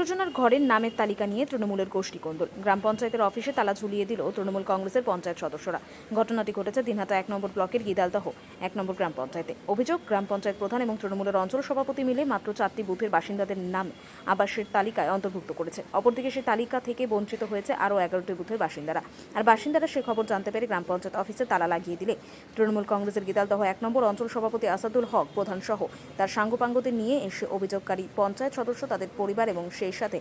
একশো ঘরের নামের তালিকা নিয়ে তৃণমূলের গোষ্ঠী কোন্দল গ্রাম পঞ্চায়েতের অফিসে তালা ঝুলিয়ে দিল তৃণমূল কংগ্রেসের পঞ্চায়েত সদস্যরা। ঘটনাটি ঘটেছে দিনহাটা এক নম্বর ব্লকের গিদালদহ, এক নম্বর গ্রাম পঞ্চায়েতে। অভিযোগ, গ্রাম পঞ্চায়েত প্রধান এবং তৃণমূলের অঞ্চল সভাপতি মিলে মাত্র চারটি বুথের বাসিন্দাদের নাম আবাসের তালিকায় অন্তর্ভুক্ত করেছে। অপরদিকে সেই তালিকা থেকে বঞ্চিত হয়েছে আরও এগারোটি বুথের বাসিন্দারা। আর বাসিন্দারা সে খবর জানতে পেরে গ্রাম পঞ্চায়েত অফিসে তালা লাগিয়ে দিলে। তৃণমূল কংগ্রেসের গিদালদহ এক নম্বর অঞ্চল সভাপতি আসাদুল হক প্রধান সহ তার সাঙ্গপাঙ্গদের নিয়ে এসে অভিযোগকারী পঞ্চায়েত সদস্য, তাদের পরিবার এবং সেই সাথে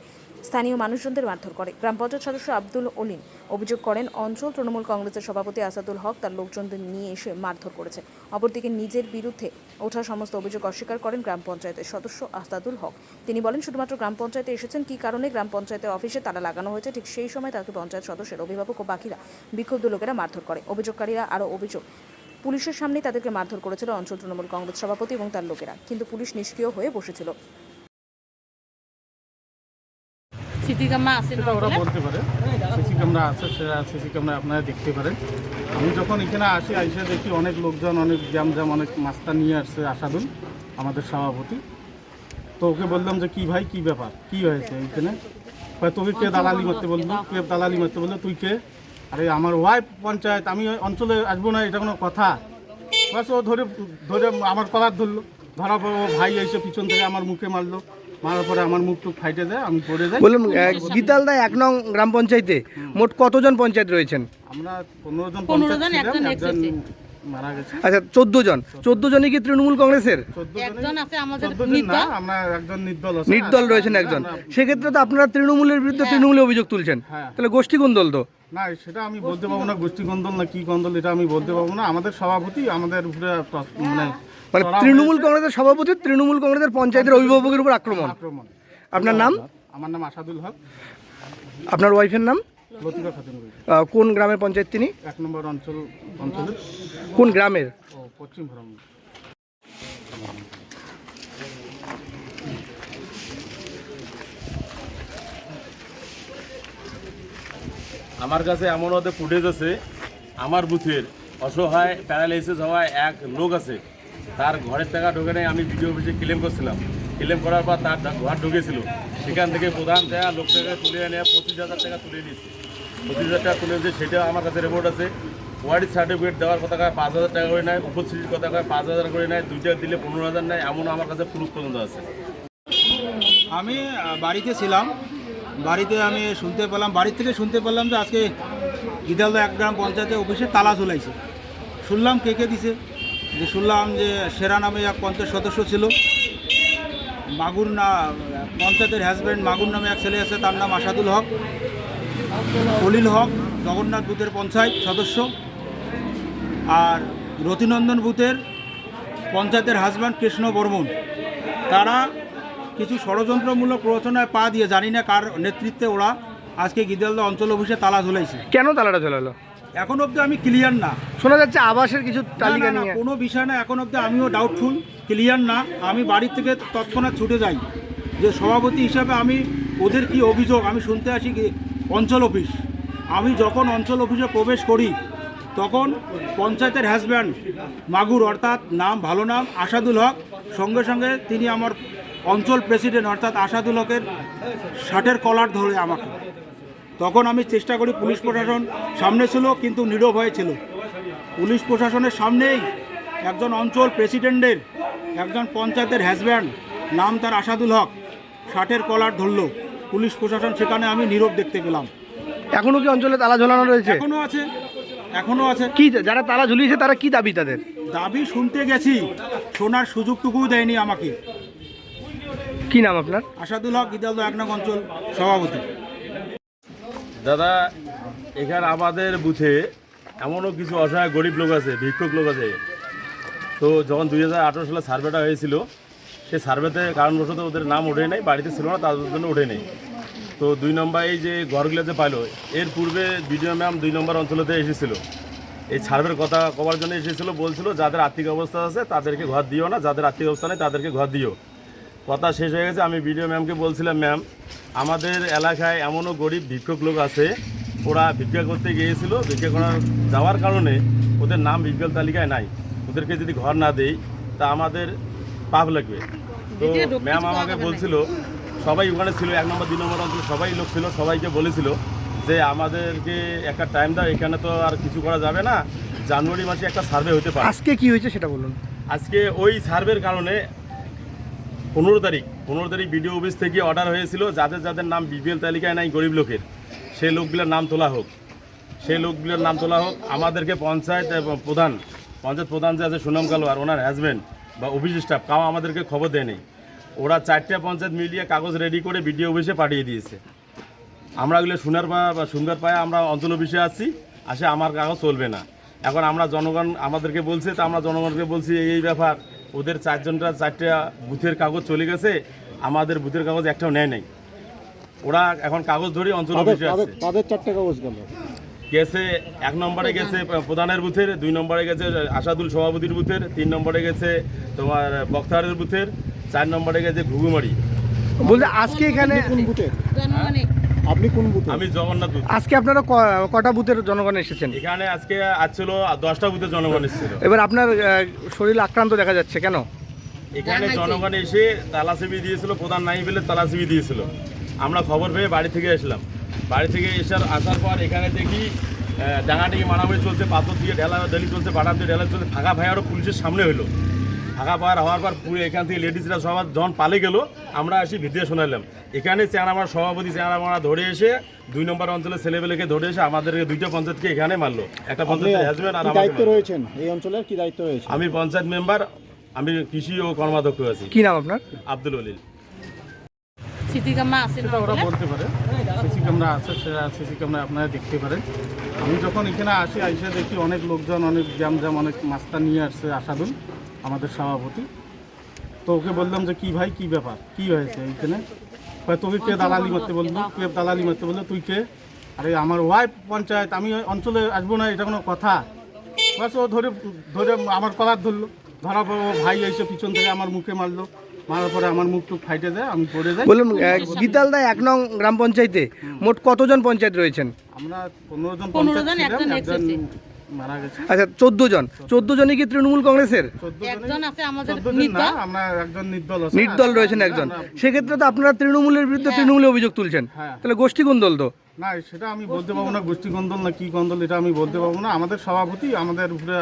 স্থানীয় মানুষজনদের মারধর করে। গ্রাম পঞ্চায়েত সদস্য আব্দুল অলিন অভিযোগ করেন, অঞ্চল তৃণমূল কংগ্রেসের সভাপতি আসাদুল হক তার লোকজনদের নিয়ে এসে মারধর করেছে। অপরদিকে নিজের বিরুদ্ধে ওঠা সমস্ত অভিযোগ অস্বীকার করেন গ্রাম পঞ্চায়েতের সদস্য আসাদুল হক। তিনি বলেন, শুধুমাত্র গ্রাম পঞ্চায়েতে এসেছেন, কি কারণে গ্রাম পঞ্চায়েতের অফিসে তালা লাগানো হয়েছে, ঠিক সেই সময় তাকে পঞ্চায়েত সদস্যের অভিভাবক ও বাকিরা বিক্ষুব্ধ লোকেরা মারধর করে। অভিযোগকারীরা আরও অভিযোগ, পুলিশের সামনেই তাদেরকে মারধর করেছিল অঞ্চল তৃণমূল কংগ্রেস সভাপতি এবং তার লোকেরা, কিন্তু পুলিশ নিষ্ক্রিয় হয়ে বসেছিল। আসেন সেটা ওরা বলতে পারে। সিসি ক্যামেরা আছে সেটা সিসি ক্যামেরা আপনারা দেখতে পারেন। আমি যখন এখানে আসি আইসে দেখি অনেক লোকজন অনেক জ্যাম জ্যাম অনেক মাস্টার নিয়ে আসছে আসাদুল আমাদের সভাপতি। তো ওকে বললাম যে কি ভাই কি ব্যাপার? কি হয়েছে এইখানে? তোকে কে দালালি মারতে বলল? কে দালালি মারতে বলল? তুই কে? আরে আমার ওয়াইফ পঞ্চায়েত আমি ওই অঞ্চলে আসব না এটা কোনো কথা। বাস ও ধরে ধরে আমার কলার ধরলো। ও ভাই এসে পিছন থেকে আমার মুখে মারলো। মারার পরে আমার মুখ টুক ফাইটে যায় আমি পড়ে যাই। বললাম গীতালদা এক নং গ্রাম পঞ্চায়েতে মোট কতজন পঞ্চায়েত রয়েছেন? আমরা পনেরো জন 15 পঞ্চায়েত জন, ছিলাম, একজন মারা গেছে। আচ্ছা চোদ্দ জন। চোদ্দ জনই কি তৃণমূল কংগ্রেসের? নির্দল। না আমরা একজন নির্দল রয়েছেন একজন। সেক্ষেত্রে তো আপনারা তৃণমূলের বিরুদ্ধে তৃণমূলে অভিযোগ তুলছেন। হ্যাঁ। তাহলে গোষ্ঠী কোন দল তো? না সেটা আমি বলতে পারব না গোষ্ঠী গন্দল না কি গন্দল এটা আমি বলতে পারব না। আমাদের সভাপতি আমাদের উপরে মানে মানে তৃণমূল কংগ্রেসের সভাপতি তৃণমূল কংগ্রেসের পঞ্চায়েতের অভিভাবকের উপর আক্রমণ। আক্রমণ। আপনার নাম? আমার নাম আসাদুল হক। আপনার ওয়াইফের নাম? লতিকা খাতুন কোন গ্রামের পঞ্চায়েত তিনি? এক নম্বর অঞ্চল অঞ্চলের। কোন গ্রামের? পশ্চিম ভরম আমার কাছে এমন ওদের ফুটেজ আছে আমার বুথের অসহায় প্যারালাইসিস হওয়ায় এক লোক আছে। তার ঘরের টাকা ঢোকে নেই, আমি ভিডিও অফিসে ক্লেম করছিলাম। ক্লেম করার পর তার ঘর ঢুকেছিল। সেখান থেকে প্রধান টাকা লোক টাকা তুলে এনে পঁচিশ হাজার টাকা তুলে নিয়েছে পঁচিশ হাজার টাকা তুলে নিয়েছে সেটা আমার কাছে রিপোর্ট আছে। ওয়ার্ড সার্টিফিকেট দেওয়ার কথা কয়, পাঁচ হাজার টাকা করে নেয়। উপস্থিতির কথা কয়, পাঁচ হাজার করে নেয়। দুইটা দিলে পনেরো হাজার নেয় এমন আমার কাছে প্রুফ পর্যন্ত আছে। আমি বাড়িতে ছিলাম। বাড়িতে আমি শুনতে পেলাম, বাড়ির থেকে শুনতে পেলাম যে আজকে গিদালদা এক গ্রাম পঞ্চায়েতে অফিসে তালা ঝুলাইছে। শুনলাম কে কে দিছে। যে শুনলাম যে সেরা নামে এক পঞ্চায়েত সদস্য ছিল। মাগুর না, পঞ্চায়েতের হাজব্যান্ড মাগুর নামে এক ছেলে আছে, তার নাম আসাদুল হক। অলিল হক, জগন্নাথ বুথের পঞ্চায়েত সদস্য। আর রতিনন্দন বুথের পঞ্চায়েতের হাজব্যান্ড কৃষ্ণ বর্মন। তারা কিছু ষড়যন্ত্রমূলক প্ররোচনায় পা দিয়ে, জানি না কার নেতৃত্বে ওরা আজকে গিদালদা অঞ্চল অফিসে তালা ঝুলাইছে। কেন তালাটা ঝোলালো? এখন অবধি আমি ক্লিয়ার না। শোনা যাচ্ছে আবাসের কিছু তালিকা নিয়ে। কোনো বিষয় না এখন অবধি আমিও ডাউটফুল ক্লিয়ার না। আমি বাড়ি থেকে তৎক্ষণাৎ ছুটে যাই। যে সভাপতি হিসাবে আমি ওদের কি অভিযোগ? আমি শুনতে আসি কি অঞ্চল অফিস। আমি যখন অঞ্চল অফিসে প্রবেশ করি তখন পঞ্চায়েতের হাজব্যান্ড মাগুর অর্থাৎ নাম ভালো নাম আসাদুল হক। সঙ্গে সঙ্গে তিনি আমার অঞ্চল প্রেসিডেন্ট অর্থাৎ আসাদুল হকের শার্টের কলার ধরে আমাকে। তখন আমি চেষ্টা করি পুলিশ প্রশাসন সামনে ছিল কিন্তু নীরব হয়েছিল পুলিশ প্রশাসনের সামনেই একজন অঞ্চল প্রেসিডেন্টের একজন পঞ্চায়েতের হ্যাজব্যান্ড নাম তার আসাদুল হক ষাটের কলার ধরলো। পুলিশ প্রশাসন সেখানে আমি নীরব দেখতে পেলাম। এখনও কি অঞ্চলে তালা ঝোলানো রয়েছে? এখনও আছে এখনও আছে। কি যারা তালা ঝুলিয়েছে তারা কি দাবি তাদের? দাবি শুনতে গেছি শোনার সুযোগটুকুও দেয়নি আমাকে। কি নাম আপনার? আসাদুল হক গিদালদা এক অঞ্চল সভাপতি। দাদা, এখানে আমাদের বুথে এমনও কিছু অসহায় গরিব লোক আছে, ভিক্ষুক লোক আছে। তো যখন দুই হাজার আঠেরো সালে সার্ভেটা হয়েছিল সেই সার্ভেতে কারণবশত ওদের নাম ওঠে নাই, বাড়িতে ছিল না তাদের জন্য ওঠে নেই। তো দুই নম্বর এই যে ঘরগুলোতে পাইলো, এর পূর্বে বিডিও ম্যাম দুই নম্বর অঞ্চলেতে এসেছিল। এই সার্ভের কথা কবার জন্য এসেছিল, বলছিল, যাদের আর্থিক অবস্থা আছে, তাদেরকে ঘর দিও না, যাদের আর্থিক অবস্থা নেই, তাদেরকে ঘর দিও। কথা শেষ হয়ে গেছে আমি বিডিও ম্যামকে বলছিলাম ম্যাম আমাদের এলাকায় এমনও গরিব ভিক্ষুক লোক আছে ওরা ভিক্ষা করতে গিয়েছিল ভিক্ষা করার যাওয়ার কারণে ওদের নাম বিজ্ঞান তালিকায় নাই। ওদেরকে যদি ঘর না দেই তা আমাদের পাপ লাগবে। তো ম্যাম আমাকে বলছিল সবাই ওখানে ছিল এক নম্বর দুই নম্বর অঞ্চলে সবাই লোক ছিল সবাইকে বলেছিল যে আমাদেরকে একটা টাইম দাও এখানে তো আর কিছু করা যাবে না। জানুয়ারি মাসে একটা সার্ভে হতে পারে। আজকে কি হয়েছে সেটা বলুন। আজকে ওই সার্ভের কারণে পনেরো তারিখ পনেরো তারিখ বিডিও অফিস থেকে অর্ডার হয়েছিল, যাদের যাদের নাম বিপিএল তালিকায় নাই, গরিব লোকের সেই লোকগুলোর নাম তোলা হোক। সেই লোকগুলোর নাম তোলা হোক, আমাদেরকে পঞ্চায়েত প্রধান পঞ্চায়েত প্রধান যে আছে সুনাম কালোয়ার ওনার হাজব্যান্ড বা অফিস স্টাফ কাও আমাদেরকে খবর দেয়নি। ওরা চারটে পঞ্চায়েত মিলিয়ে কাগজ রেডি করে বিডিও অফিসে পাঠিয়ে দিয়েছে। আমরা ওগুলো সোনার পা বা সুন্দর পায়ে আমরা অঞ্চল অফিসে আসছি আসে আমার কাগজ চলবে না। এখন আমরা জনগণ, আমাদেরকে বলছে, তো আমরা জনগণকে বলছি এই ব্যাপার। ওদের চারজনটা চারটে বুথের কাগজ চলে গেছে আমাদের বুথের কাগজ একটাও নেয় নাই। ওরা এখন কাগজ ধরে অঞ্চল অফিসে তাদের চারটে কাগজ গেল গেছে এক নম্বরে গেছে প্রধানের বুথের দুই নম্বরে গেছে আসাদুল সভাপতির বুথের তিন নম্বরে গেছে তোমার বক্তারের বুথের চার নম্বরে গেছে ঘুঘুমারি। বলতে আজকে এখানে কোন বুথে? আপনি কোন বুথে? আমি জগন্নাথ বুথ। আজকে আপনারা ক- কটা বুথের জনগণ এসেছেন? এখানে আজকে আসছিল দশটা বুথের জনগণ এসেছিল। এবার আপনার আহ, শরীর আক্রান্ত দেখা যাচ্ছে কেন? এখানে জনগণ এসে তালাসিবি দিয়েছিল প্রধান নাই বলে তালাসিবি দিয়েছিল। আমরা খবর পেয়ে বাড়ি থেকে এসলাম বাড়ি থেকে এসার আসার পর এখানে দেখি আহ, ডাঙাডাঙি মারামারি চলছে পাথর দিয়ে ঢেলা ঢেলি চলছে বাটার দিয়ে ঢেলা চলছে ফাঁকা ভাইয়ারও পুলিশের সামনে হলো ফাঁকা পার হওয়ার পর পুরো এখান থেকে লেডিসরা সবার যখন পালে গেল। আমরা আসি ভিতরে শোনালাম। এখানে চেয়ারামার সভাপতি চেয়ারামারা ধরে এসে দুই নম্বর অঞ্চলের ছেলেবেলেকে ধরে এসে আমাদেরকে দুইটা পঞ্চায়েতকে এখানে মারলো। একটা আর দায়িত্বে মারলো। রয়েছেন? এই অঞ্চলের কি দায়িত্ব রয়েছে আমি পঞ্চায়েত মেম্বার আমি কৃষি ও কর্মাধ্যক্ষ আছি। কি নাম আপনার? আব্দুল অলিল আছে সেটা ওরা বলতে পারে। সিসি ক্যামেরা আছে সেটা সিসি ক্যামেরা আপনারা দেখতে পারেন। আমি যখন এখানে আসি আইসে দেখি অনেক লোকজন অনেক জ্যাম জ্যাম অনেক মাস্তা নিয়ে আসছে আসাদুল। আমাদের সভাপতি। তো ওকে বললাম যে কি ভাই কি ব্যাপার? কি হয়েছে এইখানে কয়, তোকে কে দালালি করতে বলল? কে দালালি করতে বলল? তুই কে? আরে আমার ওয়াইফ পঞ্চায়েত আমি ওই অঞ্চলে আসব না এটা কোনো কথা। বাস ও ধরে ধরে আমার কলার ধরলো। ধরার পর ও ভাই এসে পিছন থেকে আমার মুখে মারলো। মারার পরে আমার মুখ টুক ফাইটে যায় আমি পড়ে যাই। বলুন গীতালদা এক নং গ্রাম পঞ্চায়েতে মোট কতজন পঞ্চায়েত রয়েছেন? আমরা পনেরো জন 15 পঞ্চায়েত ছিলাম, একজন। মারা গেছে। আচ্ছা চোদ্দ জন। চোদ্দ জনই কি তৃণমূল কংগ্রেসের? চোদ্দ একজন আছে আমাদের নির্দল। আমরা একজন নির্দল আছে। নির্দল রয়েছেন একজন। সেক্ষেত্রে তো আপনারা তৃণমূলের বিরুদ্ধে তৃণমূলে অভিযোগ তুলছেন। হ্যাঁ। তাহলে গোষ্ঠী কোন দল তো? না সেটা আমি বলতে পারব না গোষ্ঠী গন্দল না কি গন্দল এটা আমি বলতে পারব না। আমাদের সভাপতি আমাদের উপরে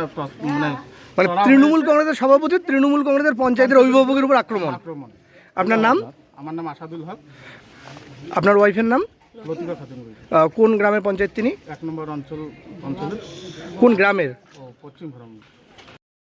মানে মানে তৃণমূল কংগ্রেসের সভাপতি তৃণমূল কংগ্রেসের পঞ্চায়েতের অভিভাবকের উপর আক্রমণ। আক্রমণ। আপনার নাম? আমার নাম আসাদুল হক। আপনার ওয়াইফের নাম? লতিকা কোন গ্রামের পঞ্চায়েত তিনি? এক নম্বর অঞ্চল অঞ্চলের কোন গ্রামের? ও পশ্চিম ভ্রমণ